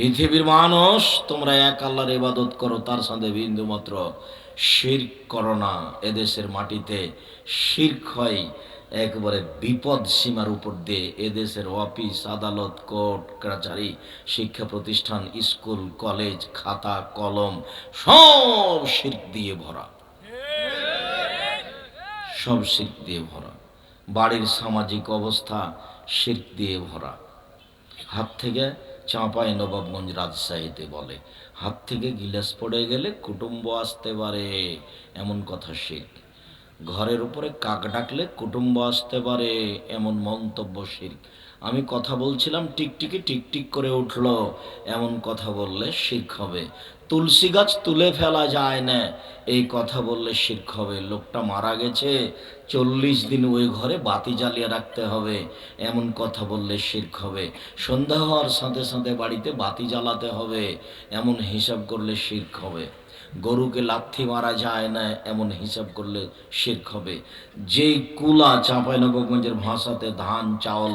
পৃথিবীর মানুষ, তোমরা এক আল্লাহর ইবাদত করো, তার সাথে বিন্দু মাত্র শির্ক করো না। এদেশের মাটিতে শির্ক হয় একবারে বিপদ সীমার উপর দিয়ে এদেশের অফিস, আদালত, কোর্ট কাছারি শিক্ষা প্রতিষ্ঠান, স্কুল, কলেজ, খাতা, কলম, সব শির্ক দিয়ে ভরা। সব শির্ক দিয়ে ভরা। বাড়ির সামাজিক অবস্থা শির্ক দিয়ে ভরা। হাত থেকে চাঁপাই নবাবগঞ্জ রাজশাহীতে বলে, হাত থেকে গিলাস পড়ে গেলে কুটুম্ব আসতে পারে, এমন কথা শিখ। ঘরের উপরে কাক ডাকলে কুটুম্ব আসতে পারে, এমন মন্তব্য শিখ। আমি কথা বলছিলাম, টিকটিকি টিকটিক করে উঠল, এমন কথা বললে শিখ হবে। তুলসী গাছ তুলে ফেলা যায় না। এই কথা বললে শিখ হবে লোকটা মারা গেছে, চল্লিশ দিন ওই ঘরে বাতি জ্বালিয়ে রাখতে হবে, এমন কথা বললে শির্ক হবে সন্ধ্যা হওয়ার সাথে সাথে বাড়িতে বাতি জ্বালাতে হবে, এমন হিসাব করলে শির্ক হবে গরুকে লাথি মারা যায় না, এমন হিসাব করলে শির্ক হবে। যেই কুলা চাঁপাইনবাবগঞ্জের ভাষাতে ধান, চাউল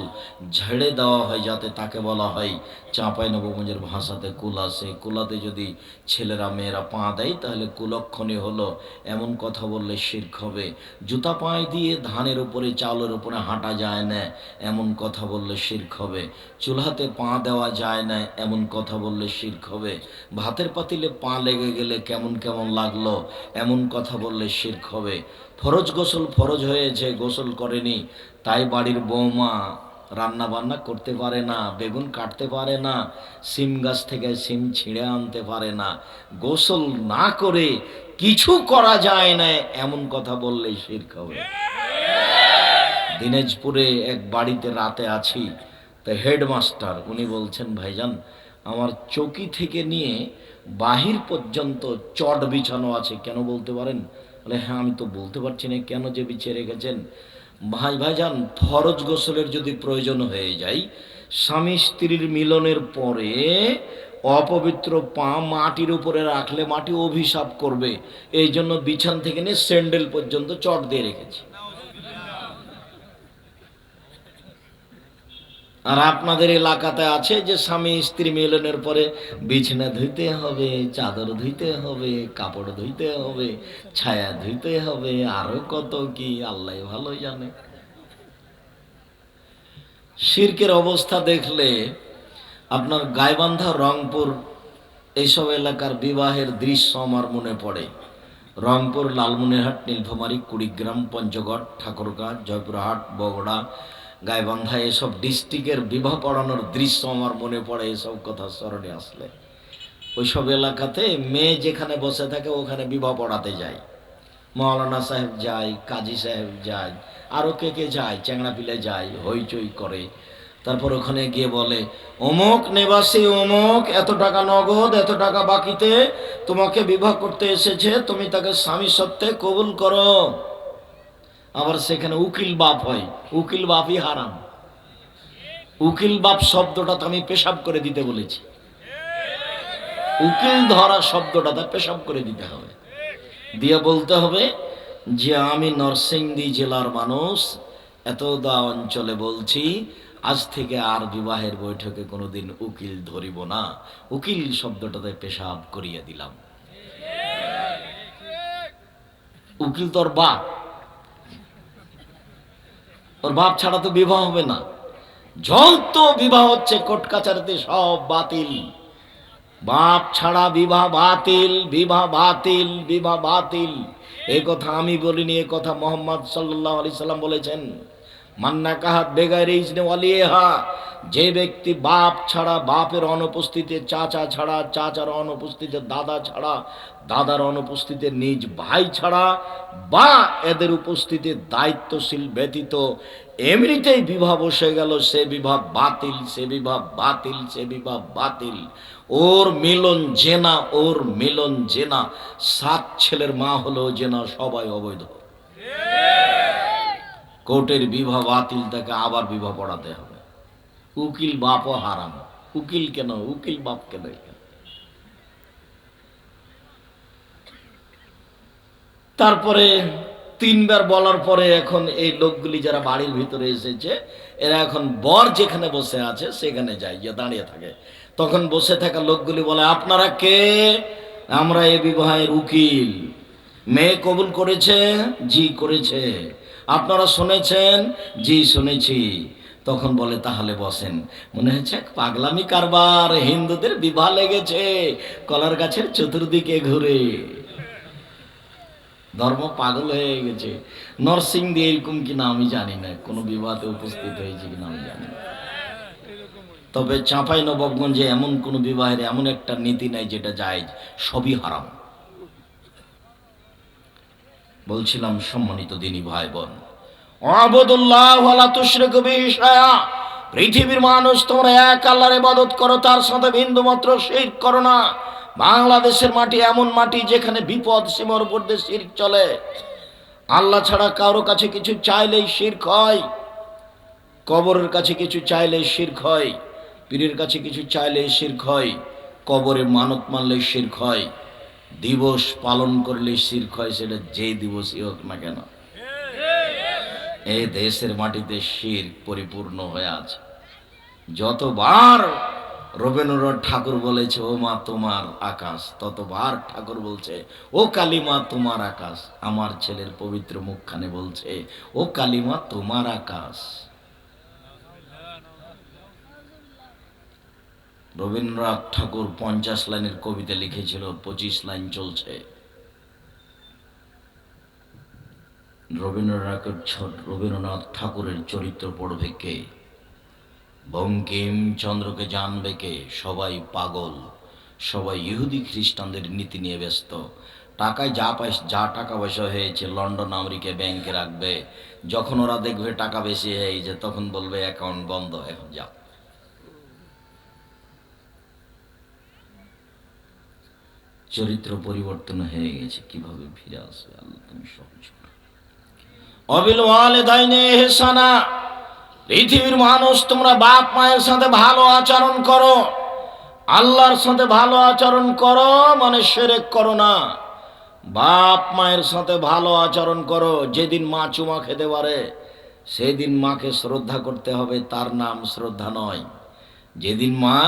ঝেড়ে দেওয়া হয় যাতে তাকে বলা হয়, চাঁপাইনবাবগঞ্জের ভাষাতে কুলা, সে কুলাতে যদি ছেলেরা, মেয়েরা পা দেয়, তাহলে কুলক্ষণী হলো এমন কথা বললে শির্ক হবে। জুতা পায়ে দিয়ে ধানের উপরে, চাউলের উপরে হাঁটা যায় না, এমন কথা বললে শির্ক হবে। চুলাতে পা দেওয়া যায় না, এমন কথা বললে শির্ক হবে। ভাতের পাতিলে পা লেগে গেলে কেমন কেমন কেমন লাগল, এমন কথা বললে শির্ক হবে। ফরজ গোসল ফরজ হয়েছে গোসল করেনি, তাই বাড়ির বৌমা রান্না বান্না করতে পারে না, বেগুন কাটতে পারে না, সিম গাছ থেকে সিম ছিঁড়ে আনতে পারে না। গোসল না করে কিছু করা যায় না, এমন কথা বললেই শির্ক হবে। দিনাজপুরে এক বাড়িতে রাতে আছি, তো হেডমাস্টার, উনি বলছেন, ভাইজান আমার চৌকি থেকে নিয়ে বাহির পর্যন্ত চট বিছানো আছে, কেন বলতে পারেন? বলে হ্যাঁ আমি তো বলতে পারছি না কেন যে বিছিয়ে রেখেছেন। ভাই, ভাইজান, ফরজ গোসলের যদি প্রয়োজন হয়ে যায়, স্বামী স্ত্রীর মিলনের পরে অপবিত্র পা মাটির উপরে রাখলে মাটি অভিশাপ করবে। এই জন্য বিছান থেকে নিয়ে স্যান্ডেল পর্যন্ত চট দিয়ে রেখেছি। আর আপনাদের এলাকাতে আছে যে স্বামী স্ত্রী মিলনের পরে বিছানা ধুইতে হবে, চাদর ধুইতে হবে, কাপড় ধুইতে হবে, ছায়া ধুইতে হবে, আরও কত কি আল্লাহ ভালো জানে। শির্কের অবস্থা দেখলে আপনার গাইবান্ধা, রংপুর এইসব এলাকার বিবাহের দৃশ্য আমার মনে পড়ে। রংপুর, লালমনিরহাট, নীলফামারী, কুড়িগ্রাম, পঞ্চগড়, ঠাকুরগাঁ, জয়পুরহাট, বগুড়া গাইবান্ধা এসব ডিস্ট্রিক্টের বিবাহ পড়ানোর দৃশ্য আমার মনে পড়ে, এসব কথা স্মরণে আসলে। ওইসব এলাকাতে মেয়ে যেখানে বসে থাকে, ওখানে বিবাহ পড়াতে যায়। মৌলানা সাহেব যায়, কাজী সাহেব যায় আরও কে কে যায় চ্যাংড়া পিলে যায়, হইচই করে। তারপর ওখানে গিয়ে বলে, অমুক নিবাসী, অমুক, এত টাকা নগদ, এত টাকা বাকিতে তোমাকে বিবাহ করতে এসেছে, তুমি তাকে স্বামী সত্ত্বে কবুল করো। আবার সেখানে উকিল বাপ হয়। উকিল বাপই হারাম। উকিল বাপ শব্দটা তো আমি পেশাব করে দিতে বলেছি। উকিল ধরা শব্দটা পেশাব করে দিতে হবে। দিয়ে বলতে হবে যে আমি নরসিংদী জেলার মানুষ এতদা অঞ্চলে বলছি, আজ থেকে আর বিবাহের বৈঠকে কোনোদিন উকিল ধরিব না। উকিল শব্দটাতে পেশাব করিয়ে দিলাম। উকিল তোর বাপ। ওর বাপ ছাড়া তো বিবাহ হবে না। যত বিবাহ হচ্ছে কোর্ট কাছারিতে সব বাতিল। বাপ ছাড়া বিবাহ বাতিল বিবাহ বাতিল বিবাহ বাতিল। এ কথা আমি বলিনি, এ কথা মোহাম্মদ সাল্লাহ আলি সাল্লাম বলেছেন। মান্না কাহাত বেগায় ইজনে ওয়ালিয়েহা যে ব্যক্তি বাপ ছাড়া, বাপের অনুপস্থিতিতে, চাচা ছাড়া, চাচার অনুপস্থিতিতে, দাদা ছাড়া, দাদার অনুপস্থিতিতে, নিজ ভাই ছাড়া, বা এদের উপস্থিতিতে দায়িত্বশীল, ব্যতীত, এমনিতেই বিবাহ বসে গেল, সে বিবাহ বাতিল, সে বিবাহ বাতিল, সে বিবাহ বাতিল। ওর মিলন জেনা, ওর মিলন জেনা, সাত ছেলের মা হলো জেনা, সবাই অবৈধ। কোর্টের বিবাহ বাতিল, তাকে আবার বিবাহ পড়াতে হবে। উকিল বাপও হারাম। উকিল কেন? উকিল বাপ কেন? তারপরে তিনবার বলার পরে এখন এই লোকগুলি যারা বাড়ির ভিতরে এসেছে, এরা এখন বর যেখানে বসে আছে, সেখানে যায়, গিয়ে দাঁড়িয়ে থাকে। তখন বসে থাকা লোকগুলি বলে, আপনারা কে? আমরা এ বিবাহের উকিল। মেয়ে কবুল করেছে? জি করেছে। আপনারা শুনেছেন? জি, শুনেছি। তখন বলে, তাহলে বসেন। মনে হচ্ছে পাগলামি কারবার, হিন্দুদের বিবাহ লেগেছে, কলার গাছের চতুর্দিকে ঘুরে। ধর্ম পাগল হয়ে গেছে। নরসিং দিয়ে এরকম কিনা আমি জানি না, কোনো বিবাদে উপস্থিত হয়েছে কিনা আমি জানি না। তবে চাঁপাই নবাবগঞ্জে এমন কোনো বিবাহের এমন একটা নীতি নাই যেটা যায় সবই হারাম। বলছিলাম সম্মানিত দিনী ভাই বোন। পৃথিবীর মানুষ তোমরা এক আল্লাহর ইবাদত করো, তার সাথে বিন্দু মাত্র শিরক করো না বাংলাদেশের মাটি এমন মাটি যেখানে বিপদ সীমার উপর দিয়ে শিরক চলে আল্লাহ ছাড়া কারও কাছে কিছু চাইলেই শিরক হয়, কবরের কাছে কিছু চাইলেই শিরক হয়, পীরের কাছে কিছু চাইলেই শির হয়, কবরে মানত মানলে শিরক হয় দিবস পালন করলে শিরক হয়, সেটা যেই দিবসই হোক না কেন। এই দেশের মাটিতে শির পরিপূর্ণ হয়ে আছে। যতবার রবীন্দ্রনাথ ঠাকুর বলেছে, ও মা, তোমার আকাশ, ততবার ঠাকুর বলছে, ও কালিমা, তোমার আকাশ। আমার ছেলের পবিত্র মুখখানে বলছে, ও কালিমা, তোমার আকাশ। রবীন্দ্রনাথ ঠাকুর পঞ্চাশ লাইনের কবিতা লিখেছিল, পঁচিশ লাইন চলছে। রবীন্দ্রনাথ রবীন্দ্রনাথ ঠাকুরের চরিত্র পড়বে কে? বঙ্কিম চন্দ্রকে জানবে কে? সবাই পাগল, সবাই ইহুদি খ্রিস্টানদের নীতি নিয়ে ব্যস্ত। টাকায় যা পয়সা যা টাকা পয়সা হয়েছে লন্ডন আমেরিকা ব্যাংকে রাখবে। যখন ওরা দেখবে টাকা বেশি হয়েছে তখন বলবে অ্যাকাউন্ট বন্ধ, এখন যাও। চরিত্র পরিবর্তন হয়ে গেছে, কীভাবে ফিরে আসবে? আল্লাহ তুমি সহজ ইহসানা, পৃথিবীর মানুষ, তোমরা বাপ মায়ের সাথে ভালো আচরণ করো। আল্লাহর সাথে ভালো আচরণ করো মানে সেরেক করো না। বাপ মায়ের সাথে ভালো আচরণ করো, যেদিন মা চুমা খেতে পারে, সেদিন মাকে শ্রদ্ধা করতে হবে, তার নাম শ্রদ্ধা নয়। যেদিন মা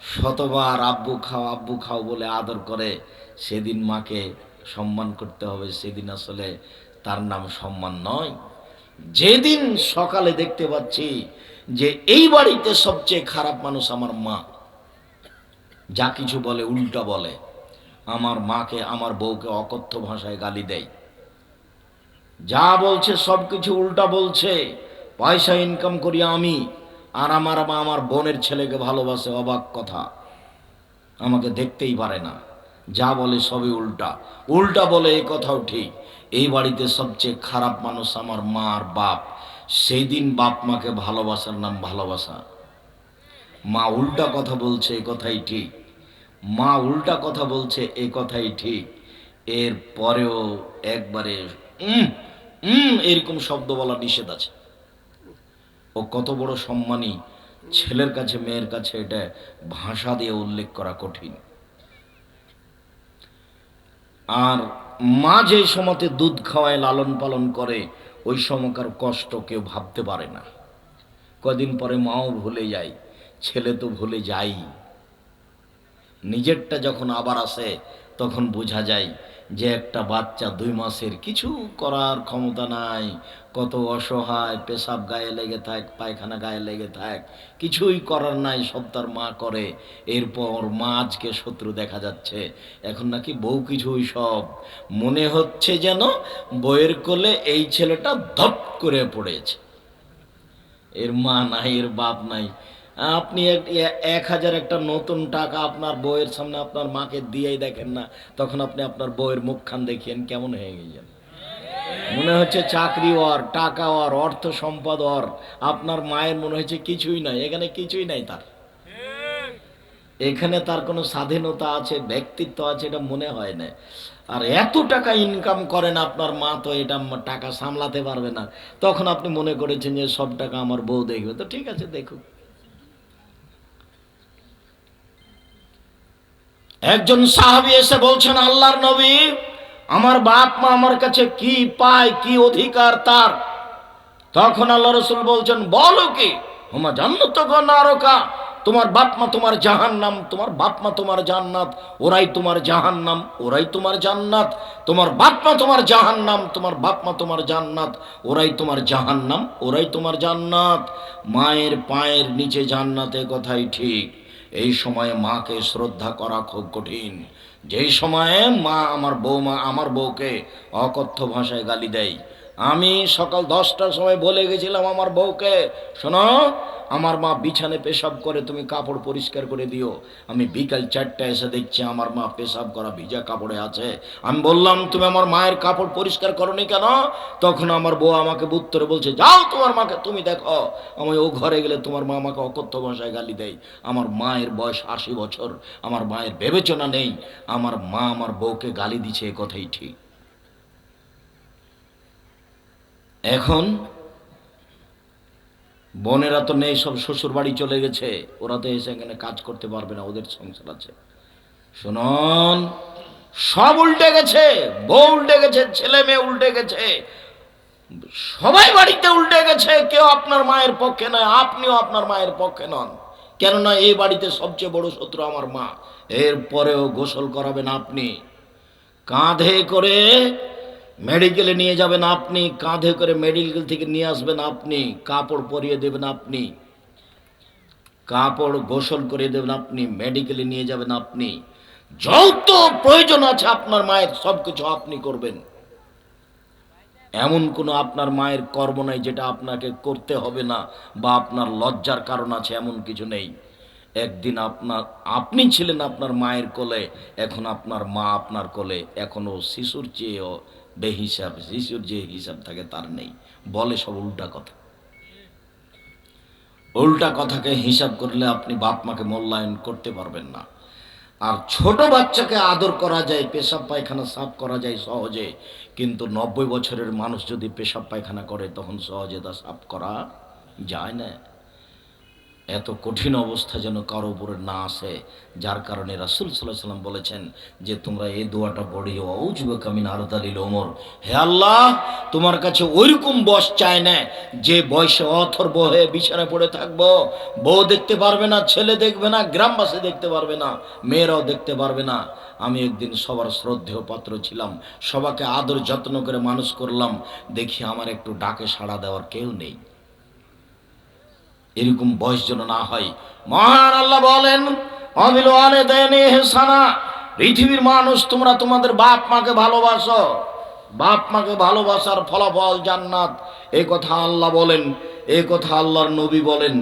শতবার আব্বু খাও আব্বু খাও বলে আদর করে সেদিন মাকে সম্মান করতে হবে। সেদিন আসলে তার নাম সম্মান নয়। যেদিন সকালে দেখতে পাচ্ছি যে এই বাড়িতে সবচেয়ে খারাপ মানুষ আমার মা। যা কিছু বলে, উল্টা বলে। আমার মাকে, আমার বউকে অকথ্য ভাষায় গালি দেয়। যা বলছে সব কিছু উল্টা বলছে। পয়সা ইনকাম করি আমি। আর আমার মা আমার বোনের ছেলেকে ভালোবাসে অবাক কথা। আমাকে দেখতেই পারে না। যা বলে সবই উল্টা। উল্টা বলে এই কথাও ঠিক। এই বাড়িতে সবচেয়ে খারাপ মানুষ আমার মা আর বাপ। সেই দিন বাপ মাকে ভালোবাসার নাম ভালোবাসা। মা উল্টা কথা বলছে, এ কথাই ঠিক। মা উল্টা কথা বলছে, এ কথাই ঠিক। এর পরেও একবারে এরকম শব্দ বলা নিষেধ আছে। ও কত বড় সম্মানী ছেলের কাছে, মেয়ের কাছে এটা ভাষা দিয়ে উল্লেখ করা কঠিন। আর মা যে সময়তে দুধ খাওয়ায়, লালন পালন করে, ওই সময়কার কষ্ট কেউ ভাবতে পারে না। কদিন পরে মাও ভুলে যায়, ছেলে তো ভুলে যাই। নিজেরটা যখন আবার আসে, তখন বোঝা যায় যে একটা বাচ্চা দুই মাসের কিছু করার ক্ষমতা নাই কত অসহায়, পেশাব গায়ে লেগে থাক, পায়খানা গায়ে লেগে থাক, কিছুই করার নাই, সব তার মা করে। এরপর মা আজকে শত্রু দেখা যাচ্ছে। এখন নাকি বউ কিছুই সব। মনে হচ্ছে যেন বইয়ের কোলে এই ছেলেটা ধপ করে পড়েছে। এর মা নাই, এর বাপ নাই। আপনি এক- হাজার একটা নতুন টাকা আপনার বউয়ের সামনে আপনার মাকে দিয়েই দেখেন না, তখন আপনি আপনার বউয়ের মুখখান দেখিয়েন, কেমন হয়ে গেছেন মনে হচ্ছে চাকরি ওর টাকা ওর অর্থ সম্পদ ওর আপনার মায়ের মনে হচ্ছে কিছুই নাই, এখানে কিছুই নাই তার। এখানে তার কোনো স্বাধীনতা আছে, ব্যক্তিত্ব আছে, এটা মনে হয় না। আর এত টাকা ইনকাম করেন আপনার মা তো, এটা টাকা সামলাতে পারবে না। তখন আপনি মনে করেছেন যে সব টাকা আমার বউ দেখবে। তো ঠিক আছে, দেখুক। একজন সাহাবী এসে বলছেন, আল্লাহর নবী আমার বাপ মা আমার কাছে কি পায়, কি অধিকার তার? তখন আল্লাহ রসুল বলছেন, বলো কি? হোমা জান্নাত নারকা? তোমার বাপ মা তোমার জাহান্নাম, তোমার বাপ মা তোমার জান্নাত, ওরাই তোমার জাহান্নাম, ওরাই তোমার জান্নাত। তোমার বাপ মা তোমার জাহান্নাম, তোমার বাপ মা তোমার জান্নাত, ওরাই তোমার জাহান্নাম, ওরাই তোমার জান্নাত। মায়ের পায়ের নিচে জান্নাতে কথাই ঠিক। এই সময়ে মাকে শ্রদ্ধা করা খুব কঠিন। যেই সময়ে মা আমার বৌমা আমার বউকে অকথ্য ভাষায় গালি দেয় আমি সকাল দশটার সময় বলে গেছিলাম আমার বউকে, শোনো, আমার মা বিছানে পেশাব করে, তুমি কাপড় পরিষ্কার করে দিও। আমি বিকাল চারটায় এসে দেখছি আমার মা পেশাব করা ভিজা কাপড়ে আছে। আমি বললাম, তুমি আমার মায়ের কাপড় পরিষ্কার করনি কেন? তখন আমার বউ আমাকে উত্তরে বলছে, যাও তোমার মাকে, তুমি দেখো, আমি ও ঘরে গেলে তোমার মা আমাকে অকথ্য ভাষায় গালি দেয়। আমার মায়ের বয়স আশি বছর, আমার মায়ের বিবেচনা নেই। আমার মা আমার বউকে গালি দিছে, এ কথাই ঠিক। এখন বোনেরা তো নেই, সব শ্বশুর বাড়ি চলে গেছে। ওরা তো এসে এখানে কাজ করতে পারবে না, ওদের সংসার আছে। শুনুন, সব উল্টে গেছে, বউ উল্টে গেছে, ছেলে মেয়ে উল্টে গেছে। সবাই বাড়িতে উল্টে গেছে, কেউ আপনার মায়ের পক্ষে নয়, আপনিও আপনার মায়ের পক্ষে নন। কেননা এই বাড়িতে সবচেয়ে বড় শত্রু আমার মা। এরপরেও গোসল করাবেন আপনি। কাঁধে করে মেডিকেলে নিয়ে যাবেন আপনি, কাঁধে করে মেডিকেল থেকে নিয়ে আসবেন আপনি, কাপড় পরিয়ে দেবেন আপনি, কাপড় গোসল করে দেবেন আপনি, মেডিকেলে নিয়ে যাবেন আপনি। যত প্রয়োজন আছে আপনার মায়ের সব কিছু আপনি করবেন। এমন কোনো আপনার মায়ের কর্ম নাই যেটা আপনাকে করতে হবে না বা আপনার লজ্জার কারণ আছে, এমন কিছু নেই। একদিন আপনার, আপনি ছিলেন আপনার মায়ের কোলে, এখন আপনার মা আপনার কোলে, এখনও শিশুর চেয়েও বেহিসাব শিশুর যে হিসাব থাকে তার নেই। বলে সব উল্টা কথা। উল্টা কথাকে হিসাব করলে আপনি বাপ মাকে মূল্যায়ন করতে পারবেন না। আর ছোট বাচ্চাকে আদর করা যায়, পেশাব পায়খানা সাফ করা যায় সহজে। কিন্তু নব্বই বছরের মানুষ যদি পেশাব পায়খানা করে, তখন সহজে তা সাফ করা যায় না। এত কঠিন অবস্থা যেন কারও উপরে না আসে, যার কারণে রাসুল সাল্লাহ সাল্লাম বলেছেন যে, তোমরা এই দোয়াটা বড়ি পড়িও ঔজবে কামিন আরদালিল ওমর হে আল্লাহ, তোমার কাছে ওইরকম বয়স চায় না, যে বয়সে অথর্ব হয়ে বিছানায় পড়ে থাকব। বউ দেখতে পারবে না, ছেলে দেখবে না, গ্রামবাসী দেখতে পারবে না, মেয়েরাও দেখতে পারবে না। আমি একদিন সবার শ্রদ্ধেয় পাত্র ছিলাম, সবাকে আদর যত্ন করে মানুষ করলাম। দেখি আমার একটু ডাকে সাড়া দেওয়ার কেউ নেই। এরকম বয়স যেন না হয়। মহান আল্লাহ বলেন অবিল দেনে হেসানা পৃথিবীর মানুষ, তোমরা তোমাদের বাপ মাকে ভালোবাসো। বাপ মাকে ভালোবাসার ফলাফল জান্নাত। এ কথা আল্লাহ বলেন, এ কথা আল্লাহর নবী বলেন।